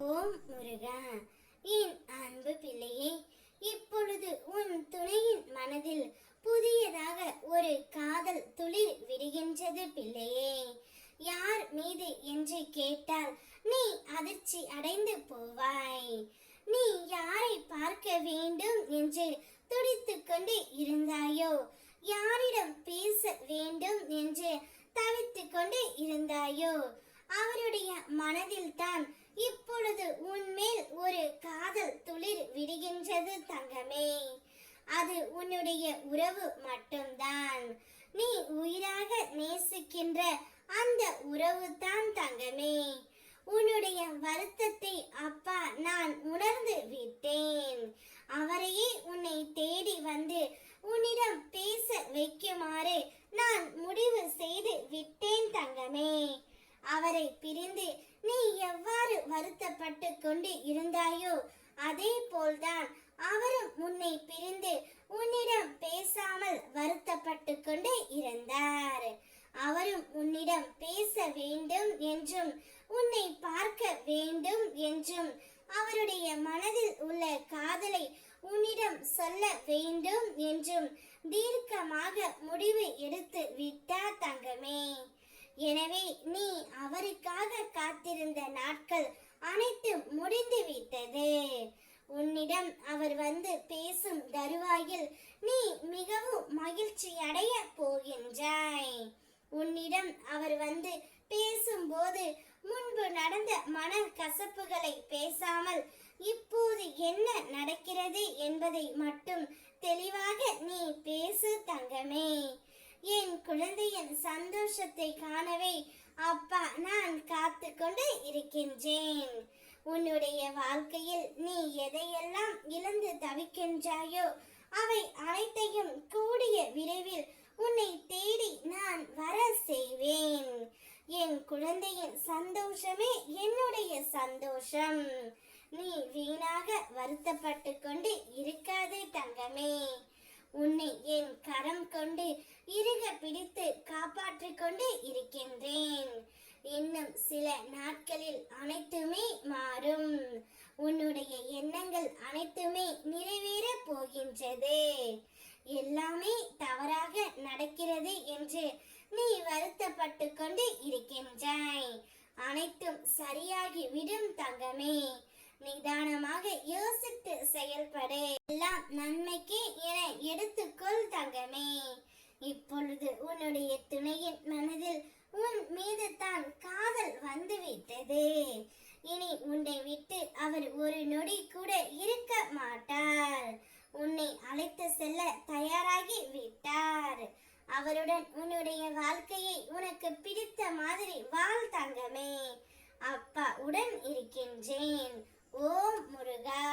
ஓம் முருகா என் அன்பு பிள்ளையே இப்பொழுது உன் துணையின் மனதில் புதியதாக ஒரு காதல் துளிர் விடுகின்றது பிள்ளையே. யார் மீது என்று கேட்டால் நீ அதிர்ச்சி அடைந்து போவாய். நீ யாரை பார்க்க வேண்டும் என்று துடித்து கொண்டு இருந்தாயோ? யாரிடம் பேச வேண்டும் என்று தவித்துக் கொண்டு இருந்தாயோ அவருடைய மனதில்தான் இப்பொழுது உன்மேல் ஒரு காதல் துளிர் விடுகின்றது தங்கமே. அது உன்னுடைய உறவு மட்டும்தான். நீ உயிராக நேசிக்கின்ற அந்த உறவு தான் தங்கமே. உன்னுடைய வருத்தத்தை அப்பா நான் உணர்ந்து விட்டேன். அவரையே உன்னை தேடி வந்து உன்னிடம் பேச வைக்குமாறு நான் முடிவு செய்து விட்டேன் தங்கமே அவரை பிரிந்து நீ எவ்வாறு வருத்தப்பட்டு கொண்டு இருந்தாயோ அதே போல்தான் அவரும் உன்னை பிரிந்து உன்னிடம் பேசாமல் வருத்தப்பட்டு கொண்டு இருந்தார். அவரும் உன்னிடம் பேச வேண்டும் என்றும் உன்னை பார்க்க வேண்டும் என்றும் அவருடைய மனதில் உள்ள காதலை உன்னிடம் சொல்ல வேண்டும் என்றும் தீர்க்கமாக முடிவு எடுத்து விட்டார் தங்கமே. எனவே நீ அவருக்காக காத்திருந்த நாட்கள் அனைத்தும் முடிந்து விட்டது உன்னிடம் அவர் வந்து பேசும் தருவாயில் நீ மிகவும் மகிழ்ச்சி அடைய போகின்றாய். உன்னிடம் அவர் வந்து பேசும்போது முன்பு நடந்த மன கசப்புகளை பேசாமல் இப்போது என்ன நடக்கிறது என்பதை மட்டும் தெளிவாக நீ பேசு தங்கமே. குழந்தையின் சந்தோஷத்தை காணவே அப்பா நான் காத்து கொண்டு இருக்கின்றேன். உன்னுடைய வாழ்க்கையில் நீ எதையெல்லாம் இழந்து தவிக்கின்றாயோ அவை அனைத்தையும் கூடிய விரைவில் உன்னை தேடி நான் வர செய்வேன். என் குழந்தையின் சந்தோஷமே என்னுடைய சந்தோஷம். நீ வீணாக வருத்தப்பட்டு கொண்டு இருக்காதே தங்கமே. உன்னை என் கரம் கொண்டு இறுக பிடித்து காப்பாற்றிக் கொண்டு இருக்கின்றேன். இன்னும் சில நாட்களில் அனைத்துமே மாறும். உன்னுடைய எண்ணங்கள் அனைத்துமே நிறைவேற போகின்றது. எல்லாமே தவறாக நடக்கிறது என்று நீ வருத்தப்பட்டு கொண்டு இருக்கின்றாய். அனைத்தும் சரியாகி விடும் தங்கமே. நிதானமாக தங்கமே இப்பொழுது உன்னுடைய துணையின் மனதில் உன் மீது தான் காதல் வந்துவிட்டது. இனி உன்னை விட்டு அவர் ஒரு நொடி கூட இருக்க மாட்டார். உன்னை அழைத்து செல்ல தயாராகி விட்டார். அவருடன் உன்னுடைய வாழ்க்கையை உனக்கு பிடித்த மாதிரி வாழ் தங்கமே. அப்பா உடன் இருக்கின்றேன். ஓம் முருகா.